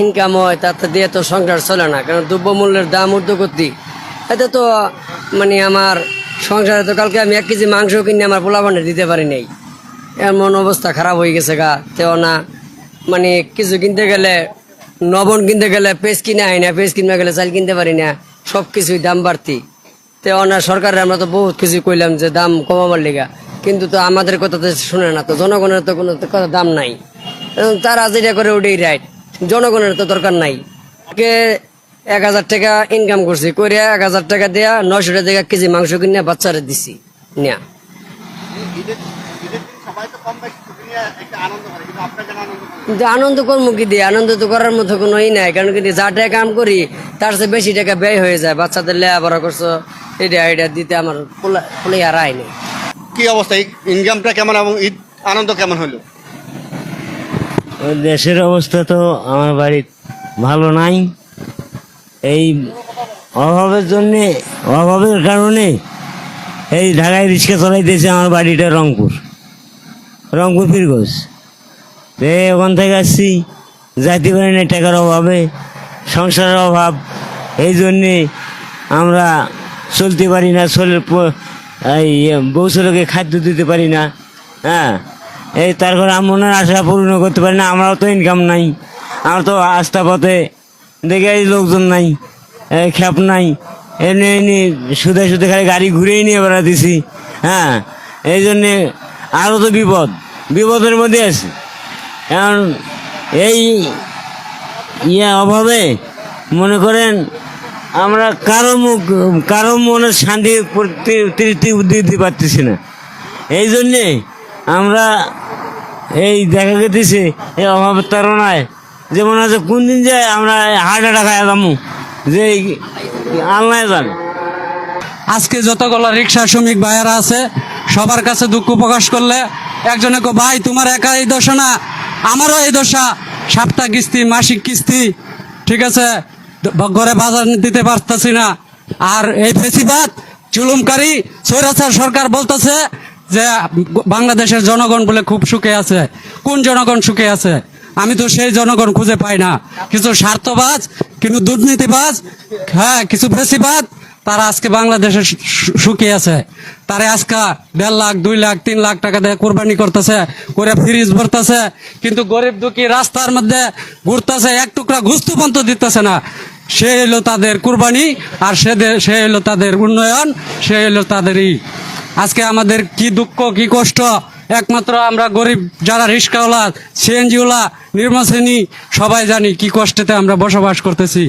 Income হয় তাতে দিয়ে তো সংসার চলে না, কারণ দ্রব্যমূল্যের দাম ঊর্ধ্বগতি। এতে তো মানে আমার সংসারে তো কালকে আমি এক কেজি মাংস কিনে আমার পোলাপানে দিতে পারি নাই। এমন অবস্থা খারাপ হয়ে গেছে গা, তেও না। মানে কিছু কিনতে গেলে নবন কিনতে গেলে পেঁচ কিনে হয় না পেঁচ কিনতে গেলে চাল কিনতে পারি না সব কিছুই দাম বাড়তি। তেও না, সরকারের আমরা তো বহুত কিছু কইলাম যে দাম কমাবার লেগা, কিন্তু তো আমাদের কথা তো শুনে না, তো জনগণের তো কোনো কথা দাম নাই। তারা যেটা করে ওটাই রাইট জনগণের তো দরকার নাই। এক হাজার টাকা ইনকাম করছি করে এক হাজার টাকা দেয়া, নয়শো টাকা কেজি মাংস কিনে বাচ্চারে দিছি একটা আনন্দ করে কিন্তু আনন্দ করেন কর্ম কি দিয়ে? আনন্দ তো করার মতো কোনো ই নাই, কারণ কিন্তু যা টাকা কাম করি, তার চেয়ে বেশি টাকা ব্যয় হয়ে যায়। বাচ্চাদের লেখাপড়া করছ এটা এটা দিতে আমার ফুলে আর আয় নেই। কি অবস্থা? ইনকামটা কেমন এবং আনন্দ কেমন হলো দেশের অবস্থা তো আমার বাড়ির ভালো নাই। এই অভাবের জন্যে, অভাবের কারণে এই ঢাকায় রিক্সা চালাইতেছে আমার বাড়িটা রংপুর। রংপুর ফিরগোজ এই ওখান থেকে আসছি, যাইতে পারি না টাকার অভাবে, সংসারের অভাব, এই জন্যে আমরা চলতে পারি না, চলে এই, বউ খাদ্য দিতে পারি না হ্যাঁ। এই তারপর মনের আশা পূর্ণ করতে পারি না, আমরাও তো ইনকাম নাই আমার তো আস্থা পথে দেখে লোকজন নাই খ্যাপ নাই, এমনি এমনি সুদে সুদে খালি গাড়ি ঘুরেই নিয়ে বেড়াতেছি হ্যাঁ এই জন্যে আরও তো বিপদ, বিপদের মধ্যে আছে, কারণ এই ইয়ে অভাবে মনে করেন আমরা কারও মুখ, কারও মনে শান্তি তৃপ্তি দিতে পারতেছি না, এই জন্যে আমরা এই দেখা গেতেছে, এই অভাবের তারণায় যেমন আছে কোন দিন যে আমরা হার্ট অ্যাটাক আয়ালাম যে আল্লাহ জানে আজকে যতগুলো রিক্সা শ্রমিক ভাইয়েরা আছে, সবার কাছে দুঃখ প্রকাশ করলে একজনে কো ভাই, তোমার একা এই দশা না, আমারও এই দশা। সাপ্তাহ কিস্তি, মাসিক কিস্তি, ঠিক আছে? ঘরে বাজার দিতে পারতেছি না। আর এই ফেসিবাদ চুলুমকারী সৈরাচার সরকার বলতেছে যে বাংলাদেশের জনগণ বলে খুব সুখে আছে। কোন জনগণ সুখে আছে? আমি তো সেই জনগণ খুঁজে পাই না। কিছু স্বার্থবাজ কিন্তু দুর্নীতিবাজ হ্যাঁ কিছু ফেসিবাদ, তারা আজকে বাংলাদেশে সুখী আছে। তারা আজকে দেড় লাখ, দুই লাখ, তিন লাখ টাকা দিয়ে কোরবানি করতেছে, করে ফ্রিজ ভরতেছে, কিন্তু গরিব দুঃখী রাস্তার মধ্যে ঘুরতেছে, এক টুকরা ঘুস্তু পর্যন্ত দিতেছে না। সে হলো তাদের কুরবানি, আর সে সে হলো তাদের উন্নয়ন, সে হলো তাদেরই আজকে আমাদের কি দুঃখ, কি কষ্ট? একমাত্র আমরা গরিব যারা রিক্সাওয়ালা সিএনজিওয়ালা নির্মা শ্রেণি সবাই জানি কি কষ্টেতে আমরা বসবাস করতেছি।